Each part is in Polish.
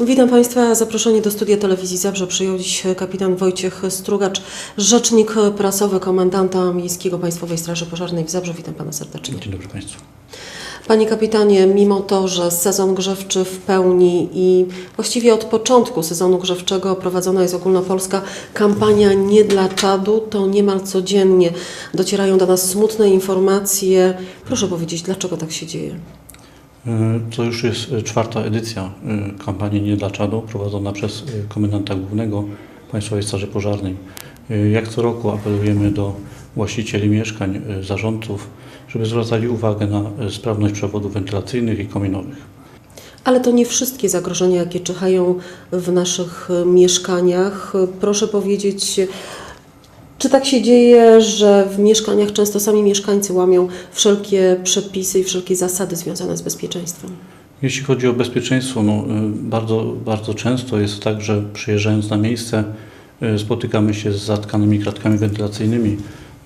Witam Państwa. Zaproszenie do studia telewizji Zabrze przyjął dziś kapitan Wojciech Strugacz, rzecznik prasowy komendanta miejskiego Państwowej Straży Pożarnej w Zabrzu. Witam Pana serdecznie. Dzień dobry Państwu. Panie kapitanie, mimo to, że sezon grzewczy w pełni i właściwie od początku sezonu grzewczego prowadzona jest ogólnopolska kampania Nie dla czadu, to niemal codziennie docierają do nas smutne informacje. Proszę powiedzieć, dlaczego tak się dzieje? E, To już jest e, czwarta edycja e, kampanii Nie dla Czadu, prowadzona przez komendanta głównego Państwowej Straży Pożarnej. Jak co roku apelujemy do właścicieli mieszkań, zarządców, żeby zwracali uwagę na sprawność przewodów wentylacyjnych i kominowych. Ale to nie wszystkie zagrożenia, jakie czyhają w naszych mieszkaniach. Proszę powiedzieć, czy tak się dzieje, że w mieszkaniach często sami mieszkańcy łamią wszelkie przepisy i wszelkie zasady związane z bezpieczeństwem? Jeśli chodzi o bezpieczeństwo, no, y, bardzo, bardzo często jest tak, że przyjeżdżając na miejsce y, spotykamy się z zatkanymi kratkami wentylacyjnymi.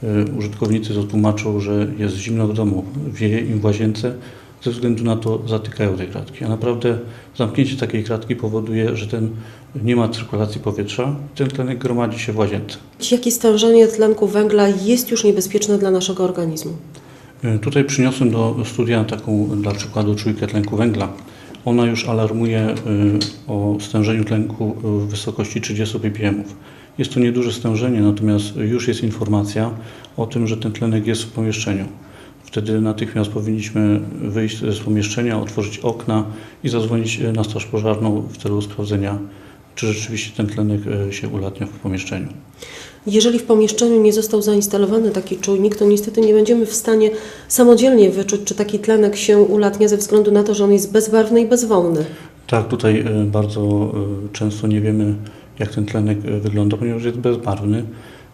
Y, Użytkownicy to tłumaczą, że jest zimno w domu, wieje im w łazience, ze względu na to zatykają te kratki. A naprawdę zamknięcie takiej kratki powoduje, że ten, nie ma cyrkulacji powietrza, ten tlenek gromadzi się w łazience. Jakie stężenie tlenku węgla jest już niebezpieczne dla naszego organizmu? Y, Tutaj przyniosłem do studia taką dla przykładu czujkę tlenku węgla. Ona już alarmuje y, o stężeniu tlenku w wysokości 30 ppm. Jest to nieduże stężenie, natomiast już jest informacja o tym, że ten tlenek jest w pomieszczeniu. Wtedy natychmiast powinniśmy wyjść z pomieszczenia, otworzyć okna i zadzwonić y, na straż pożarną w celu sprawdzenia, czy rzeczywiście ten tlenek y, się ulatnia w pomieszczeniu. Jeżeli w pomieszczeniu nie został zainstalowany taki czujnik, to niestety nie będziemy w stanie samodzielnie wyczuć, czy taki tlenek się ulatnia ze względu na to, że on jest bezbarwny i bezwonny. Tak, tutaj e, bardzo e, często nie wiemy, jak ten tlenek e, wygląda, ponieważ jest bezbarwny.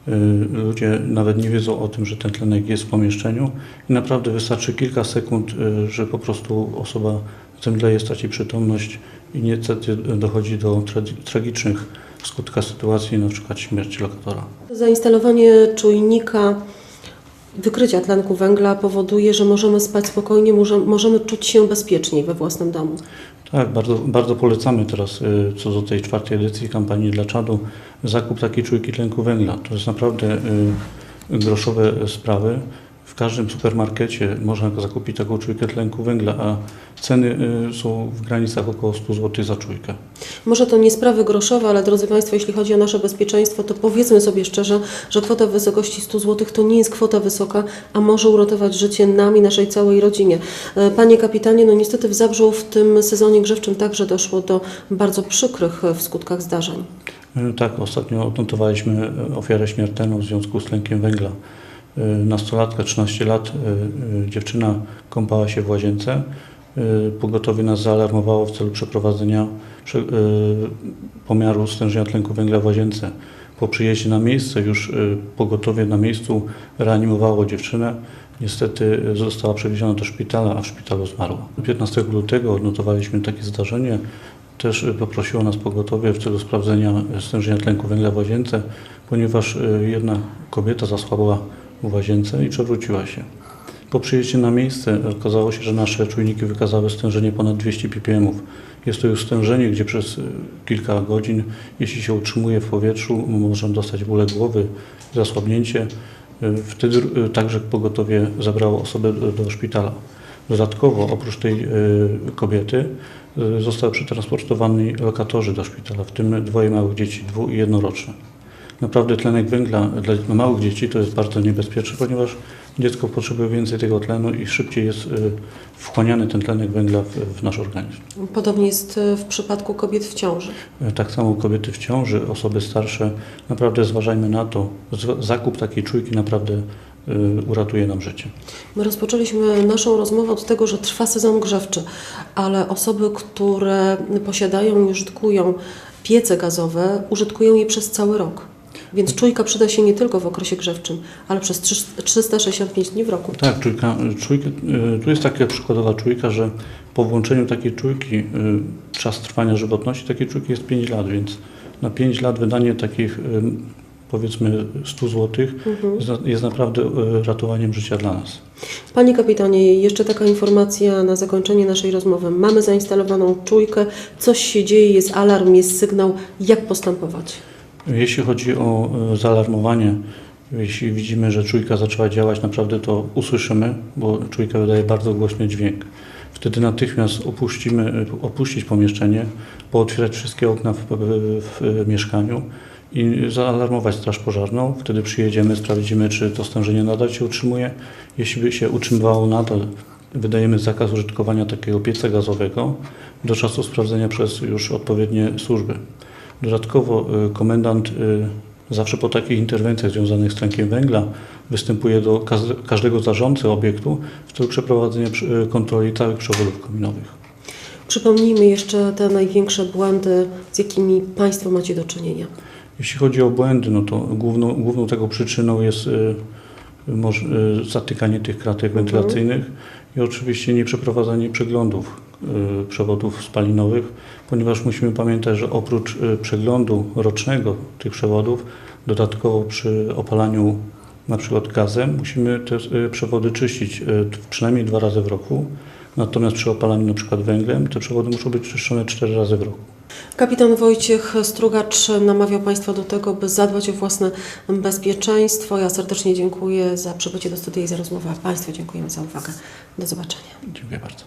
E, Ludzie nawet nie wiedzą o tym, że ten tlenek jest w pomieszczeniu i naprawdę wystarczy kilka sekund, e, że po prostu osoba zemdleje, straci przytomność i niestety dochodzi do tra- tragicznych w skutkach sytuacji, na przykład śmierci lokatora. Zainstalowanie czujnika wykrycia tlenku węgla powoduje, że możemy spać spokojnie, może- możemy czuć się bezpieczniej we własnym domu. Tak, bardzo, bardzo polecamy teraz y, co do tej czwartej edycji kampanii dla czadu zakup takiej czujki tlenku węgla. To jest naprawdę y, groszowe sprawy. W każdym supermarkecie można zakupić taką czujkę tlenku węgla, a ceny y, są w granicach około 100 zł za czujkę. Może to nie sprawy groszowe, ale drodzy Państwo, jeśli chodzi o nasze bezpieczeństwo, to powiedzmy sobie szczerze, że kwota w wysokości 100 zł to nie jest kwota wysoka, a może uratować życie nam i naszej całej rodzinie. E, Panie kapitanie, no niestety w Zabrzu w tym sezonie grzewczym także doszło do bardzo przykrych e, w skutkach zdarzeń. Y, Tak, ostatnio odnotowaliśmy ofiarę śmiertelną w związku z tlenkiem węgla. Y, Nastolatka, 13 lat, y, y, dziewczyna kąpała się w łazience. Pogotowie nas zaalarmowało w celu przeprowadzenia prze- pomiaru stężenia tlenku węgla w łazience. Po przyjeździe na miejsce już pogotowie na miejscu reanimowało dziewczynę. Niestety została przewieziona do szpitala, a w szpitalu zmarła. 15 lutego odnotowaliśmy takie zdarzenie. Też poprosiło nas pogotowie w celu sprawdzenia stężenia tlenku węgla w łazience, ponieważ jedna kobieta zasłabła w łazience i przewróciła się. Po przyjeździe na miejsce okazało się, że nasze czujniki wykazały stężenie ponad 200 ppm. Jest to już stężenie, gdzie przez y, kilka godzin, jeśli się utrzymuje w powietrzu, możemy dostać bóle głowy, zasłabnięcie. Y, Wtedy y, także pogotowie zabrało osobę do, szpitala. Dodatkowo oprócz tej kobiety zostały przetransportowani lokatorzy do szpitala, w tym dwoje małych dzieci, dwu i jednoroczne. Naprawdę tlenek węgla dla małych dzieci to jest bardzo niebezpieczne, ponieważ dziecko potrzebuje więcej tego tlenu i szybciej jest y, wchłaniany ten tlenek węgla w, w nasz organizm. Podobnie jest e, w przypadku kobiet w ciąży. Y, Tak samo kobiety w ciąży, osoby starsze, naprawdę zważajmy na to. Zakup takiej czujki naprawdę y, uratuje nam życie. My rozpoczęliśmy naszą rozmowę od tego, że trwa sezon grzewczy, ale osoby, które posiadają i użytkują piece gazowe, użytkują je przez cały rok. Więc czujka przyda się nie tylko w okresie grzewczym, ale przez 300 365 dni w roku. Tak, czujka, czujka, y, tu jest taka przykładowa czujka, że po włączeniu takiej czujki y, czas trwania żywotności takiej czujki jest 5 lat, więc na 5 lat wydanie takich y, powiedzmy 100 zł jest, na- jest naprawdę ratowaniem życia dla nas. Panie kapitanie, jeszcze taka informacja na zakończenie naszej rozmowy. Mamy zainstalowaną czujkę, coś się dzieje, jest alarm, jest sygnał. Jak postępować? Jeśli chodzi o e, zaalarmowanie, jeśli widzimy, że czujka zaczęła działać, naprawdę to usłyszymy, bo czujka wydaje bardzo głośny dźwięk. Wtedy natychmiast opuścimy, e, opuścić pomieszczenie, pootwierać wszystkie okna w, w, w mieszkaniu i zaalarmować straż pożarną. Wtedy przyjedziemy, sprawdzimy, czy to stężenie nadal się utrzymuje. Jeśli by się utrzymywało nadal, wydajemy zakaz użytkowania takiego pieca gazowego do czasu sprawdzenia przez już odpowiednie służby. Dodatkowo y, komendant y, zawsze po takich interwencjach związanych z tlenkiem węgla występuje do każ- każdego zarządcy obiektu w celu przeprowadzenia y, kontroli całych przewodów kominowych. Przypomnijmy jeszcze te największe błędy, z jakimi Państwo macie do czynienia. Jeśli chodzi o błędy, no to główną, główną tego przyczyną jest zatykanie tych kratek wentylacyjnych i oczywiście nieprzeprowadzanie przeglądów przewodów spalinowych, ponieważ musimy pamiętać, że oprócz y, przeglądu rocznego tych przewodów, dodatkowo przy opalaniu na przykład gazem musimy te y, przewody czyścić y, przynajmniej dwa razy w roku, natomiast przy opalaniu na przykład węglem te przewody muszą być czyszczone cztery razy w roku. Kapitan Wojciech Strugacz namawiał Państwa do tego, by zadbać o własne bezpieczeństwo. Ja serdecznie dziękuję za przybycie do studia i za rozmowę. Państwu dziękujemy za uwagę. Do zobaczenia. Dziękuję bardzo.